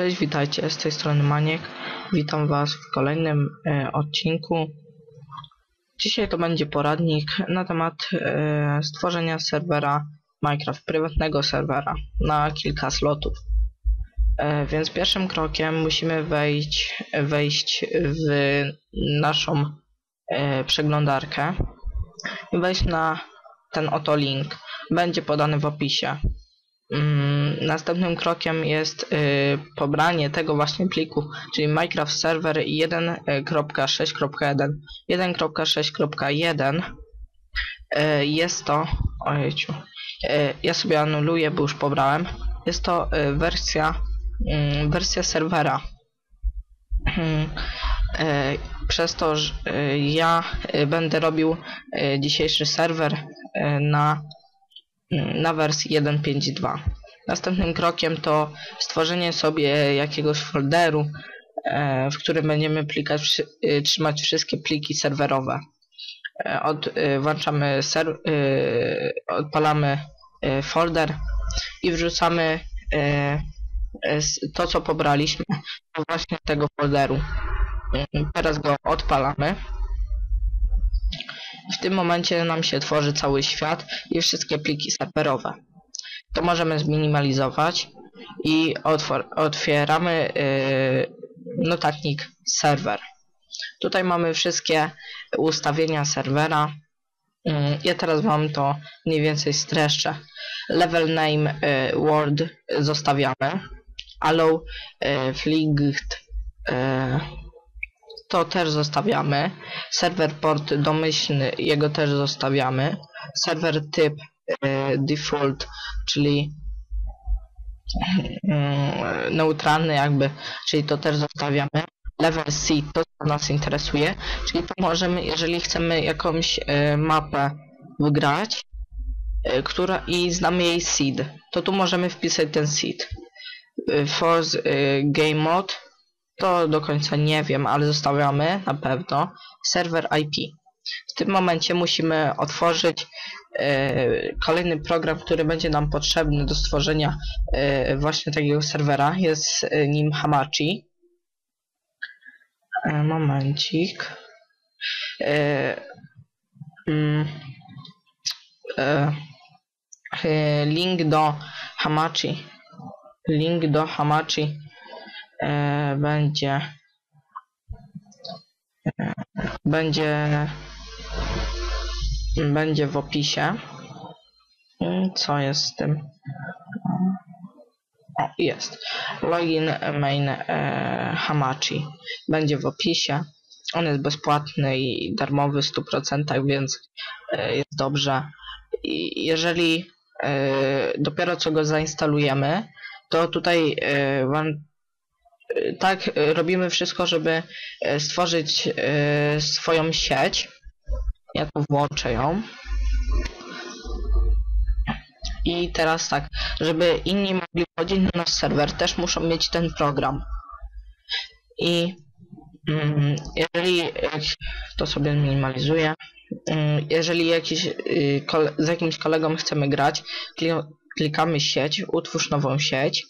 Cześć, witajcie, z tej strony Maniek. Witam Was w kolejnym e, odcinku. Dzisiaj to będzie poradnik na temat e, stworzenia serwera Minecraft, prywatnego serwera na kilka slotów. E, więc pierwszym krokiem musimy wejść, wejść w naszą e, przeglądarkę i wejść na ten oto link. Będzie podany w opisie. Mm, Następnym krokiem jest y, pobranie tego właśnie pliku, czyli Minecraft Server 1.6.1. 1.6.1 y, jest to, ojejciu, y, ja sobie anuluję, bo już pobrałem. Jest to y, wersja, y, wersja serwera. Przez to, że ja będę robił dzisiejszy serwer na na wersji 1.5.2. Następnym krokiem to stworzenie sobie jakiegoś folderu, e, w którym będziemy plikać, y, trzymać wszystkie pliki serwerowe. E, Od, y, włączamy ser, y, odpalamy folder i wrzucamy to, co pobraliśmy właśnie tego folderu. Y, Teraz go odpalamy. W tym momencie nam się tworzy cały świat i wszystkie pliki serwerowe. To możemy zminimalizować i otwieramy yy, notatnik serwer. Tutaj mamy wszystkie ustawienia serwera. Yy, ja teraz wam to mniej więcej streszczę. Level name yy, word zostawiamy. Allow yy, fligged yy, to też zostawiamy. Serwer port domyślny, jego też zostawiamy. Serwer typ e, default, czyli mm, neutralny jakby, czyli to też zostawiamy. Level C to co nas interesuje, czyli to możemy, jeżeli chcemy jakąś e, mapę wygrać, e, która i znamy jej seed, to tu możemy wpisać ten seed. Force game mode to do końca nie wiem, ale zostawiamy na pewno serwer IP. W tym momencie musimy otworzyć e, kolejny program, który będzie nam potrzebny do stworzenia e, właśnie takiego serwera. Jest nim Hamachi. E, momencik. Mm, link do Hamachi. Link do Hamachi e, będzie e, będzie będzie w opisie. Mm, co jest z tym? O, jest. Login main e, Hamachi. Będzie w opisie. On jest bezpłatny i darmowy w 100% więc e, jest dobrze. I jeżeli e, dopiero co go zainstalujemy to tutaj e, wam tak robimy wszystko, żeby y, stworzyć y, swoją sieć. Ja tu włączę ją. I teraz tak, żeby inni mogli wchodzić na nasz serwer, też muszą mieć ten program. I mm, jeżeli to sobie minimalizuję, mm, jeżeli jakiś, y, z jakimś kolegą chcemy grać, kli- klikamy sieć, utwórz nową sieć.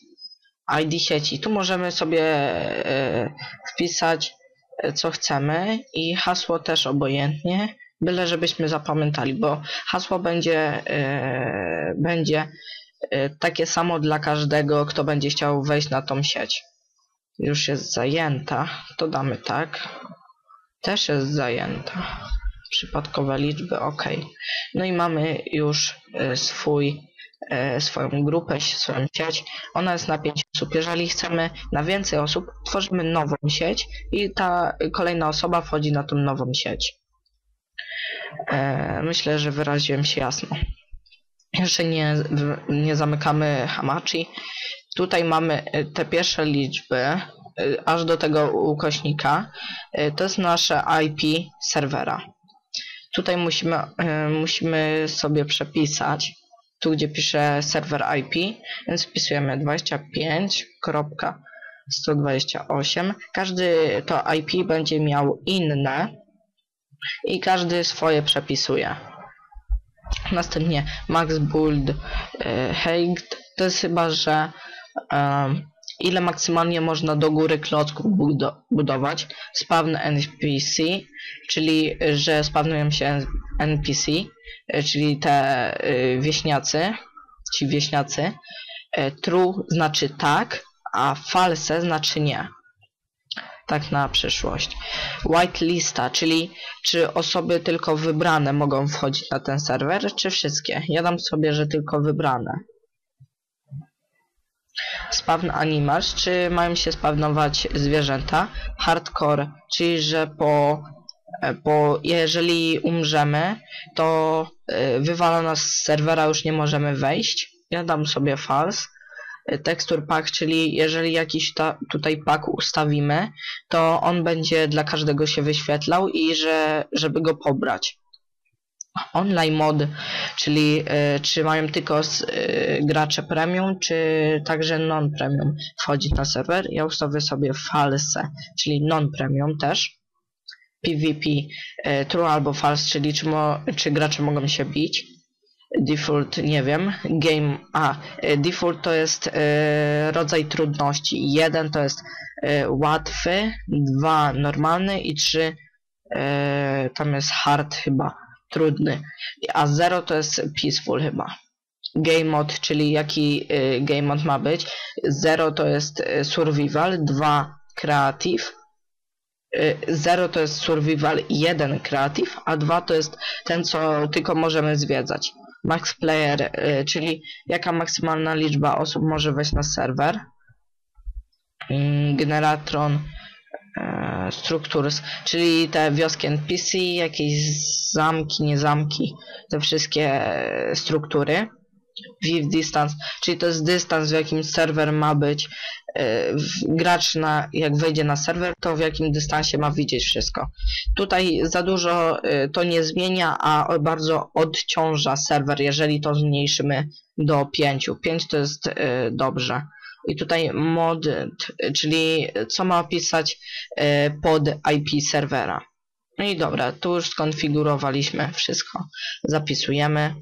ID sieci. Tu możemy sobie e, wpisać e, co chcemy i hasło też obojętnie, byle żebyśmy zapamiętali, bo hasło będzie, e, będzie takie samo dla każdego, kto będzie chciał wejść na tą sieć. Już jest zajęta, to damy tak. Też jest zajęta. Przypadkowe liczby, ok. No i mamy już swój swoją grupę, swoją sieć. Ona jest na 5 osób. Jeżeli chcemy na więcej osób, tworzymy nową sieć i ta kolejna osoba wchodzi na tą nową sieć. E, myślę, że wyraziłem się jasno. Jeszcze nie, nie zamykamy Hamachi. Tutaj mamy e, te pierwsze liczby, e, aż do tego ukośnika. E, To jest nasze IP serwera. Tutaj musimy, e, musimy sobie przepisać tu gdzie pisze serwer IP, więc wpisujemy 25.128. Każdy to IP będzie miał inne i każdy swoje przepisuje. Następnie max build e, height to jest chyba, że em, ile maksymalnie można do góry klocków budo budować. Spawn NPC, czyli że spawnują się NPC, czyli te y, wieśniacy, ci wieśniacy. E, true znaczy tak, a false znaczy nie. Tak na przyszłość. Whitelista, czyli czy osoby tylko wybrane mogą wchodzić na ten serwer, czy wszystkie. Ja dam sobie, że tylko wybrane. Spawn animals, czy mają się spawnować zwierzęta. Hardcore, czyli że po, e, po jeżeli umrzemy, to e, wywala nas z serwera, już nie możemy wejść. Ja dam sobie false. Texture pack, czyli jeżeli jakiś ta, tutaj pack ustawimy, to on będzie dla każdego się wyświetlał i że, żeby go pobrać online mod, czyli y, czy mają tylko z, gracze premium, czy także non-premium wchodzić na serwer. Ja ustawię sobie false, czyli non-premium też. PvP y, true albo false, czyli czy, mo, czy gracze mogą się bić. Default, nie wiem. Game, a, default to jest rodzaj trudności. Jeden to jest łatwy, dwa normalny i trzy tam jest hard chyba trudny, a 0 to jest peaceful chyba. Game mode, czyli jaki game mode ma być. 0 to jest survival, 2 creative, 0 y, to jest survival, 1 creative, a 2 to jest ten, co tylko możemy zwiedzać. Max player, czyli jaka maksymalna liczba osób może wejść na serwer. Mm, Generatron structures, czyli te wioski NPC, jakieś zamki, nie zamki, te wszystkie struktury. Viv distance, czyli to jest dystans, w jakim serwer ma być. E, gracz na, jak wejdzie na serwer, to w jakim dystansie ma widzieć wszystko. Tutaj za dużo e, to nie zmienia, a bardzo odciąża serwer, jeżeli to zmniejszymy do 5. 5 to jest dobrze i tutaj mod, czyli co ma opisać e, pod IP serwera. No i dobra, tu już skonfigurowaliśmy wszystko. Zapisujemy.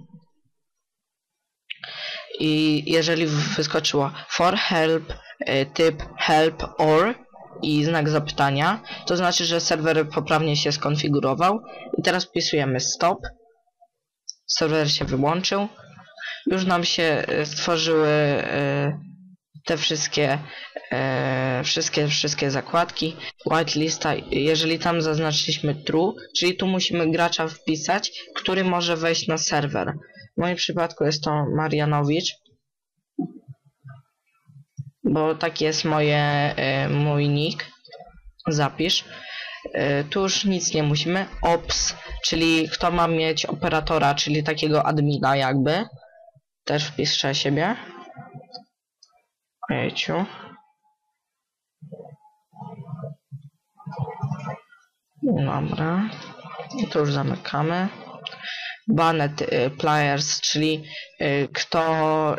I jeżeli wyskoczyło for help, e, typ help or i znak zapytania, to znaczy, że serwer poprawnie się skonfigurował. I teraz wpisujemy stop. Serwer się wyłączył. Już nam się e, stworzyły te wszystkie, e, wszystkie, wszystkie zakładki. Whitelista, jeżeli tam zaznaczyliśmy true, czyli tu musimy gracza wpisać, który może wejść na serwer. W moim przypadku jest to Marianowicz, bo taki jest moje, e, mój nick. Zapisz. E, tu już nic nie musimy. Ops, czyli kto ma mieć operatora, czyli takiego admina jakby. Też wpiszę siebie. Ejciu. Dobra. I to już zamykamy. Banet y, players, czyli kto,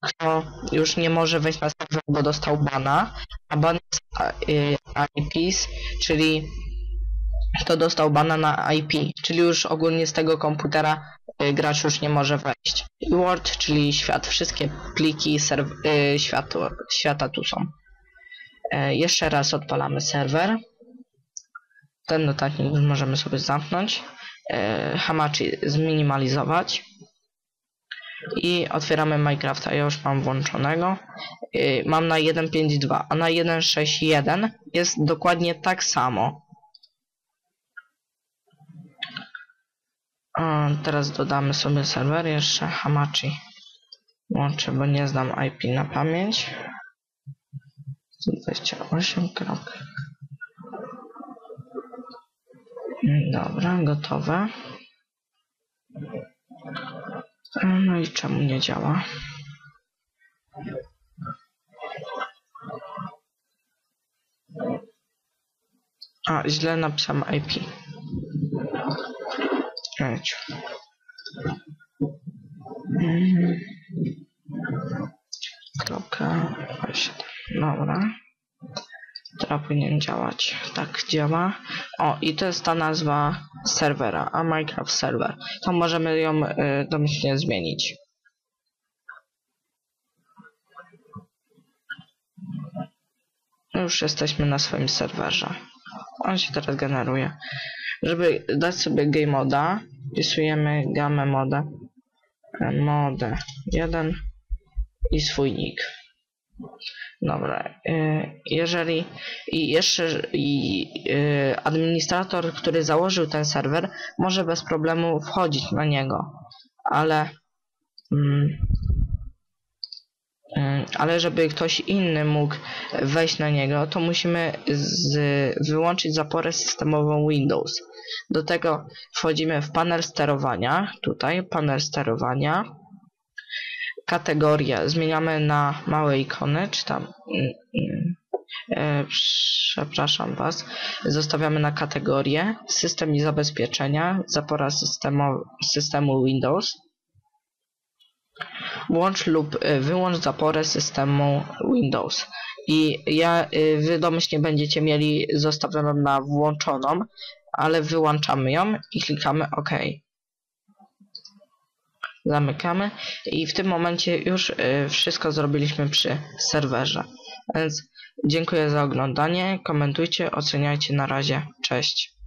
kto już nie może wejść na bo dostał bana, a banet y, IPs, czyli kto dostał bana na IP, czyli już ogólnie z tego komputera y, gracz już nie może wejść. Word, czyli świat, wszystkie pliki serw y, światu, świata tu są. E, jeszcze raz odpalamy serwer. Ten notatnik możemy sobie zamknąć. E, Hamachi zminimalizować. I otwieramy Minecrafta. Ja już mam włączonego. Y, mam na 1.5.2, a na 1.6.1 jest dokładnie tak samo. Teraz dodamy sobie serwer jeszcze Hamachi. Łączę, bo nie znam IP na pamięć. 128. Dobra, gotowe. No i czemu nie działa? A, źle napisałem IP. Leć. Mhm. Kropka 7. Dobra. Teraz powinien działać. Tak działa. O, i to jest ta nazwa serwera, a Minecraft Server. To możemy ją y, domyślnie zmienić. Już jesteśmy na swoim serwerze. On się teraz generuje. Żeby dać sobie game moda, wpisujemy gamę modę. Modę 1 i swój nick. Dobra, y, jeżeli i jeszcze y, administrator, który założył ten serwer, może bez problemu wchodzić na niego, ale mm, y, ale żeby ktoś inny mógł wejść na niego, to musimy z, wyłączyć zaporę systemową Windows. Do tego wchodzimy w panel sterowania, tutaj panel sterowania, kategorię zmieniamy na małe ikony, czy tam mm, mm, e, przepraszam Was, zostawiamy na kategorię system i zabezpieczenia, zapora systemu, systemu Windows, włącz lub e, wyłącz zaporę systemu Windows. I ja, e, wy domyślnie będziecie mieli zostawioną na włączoną, ale wyłączamy ją i klikamy OK zamykamy i w tym momencie już y, wszystko zrobiliśmy przy serwerze. Więc dziękuję za oglądanie, komentujcie, oceniajcie, na razie, cześć.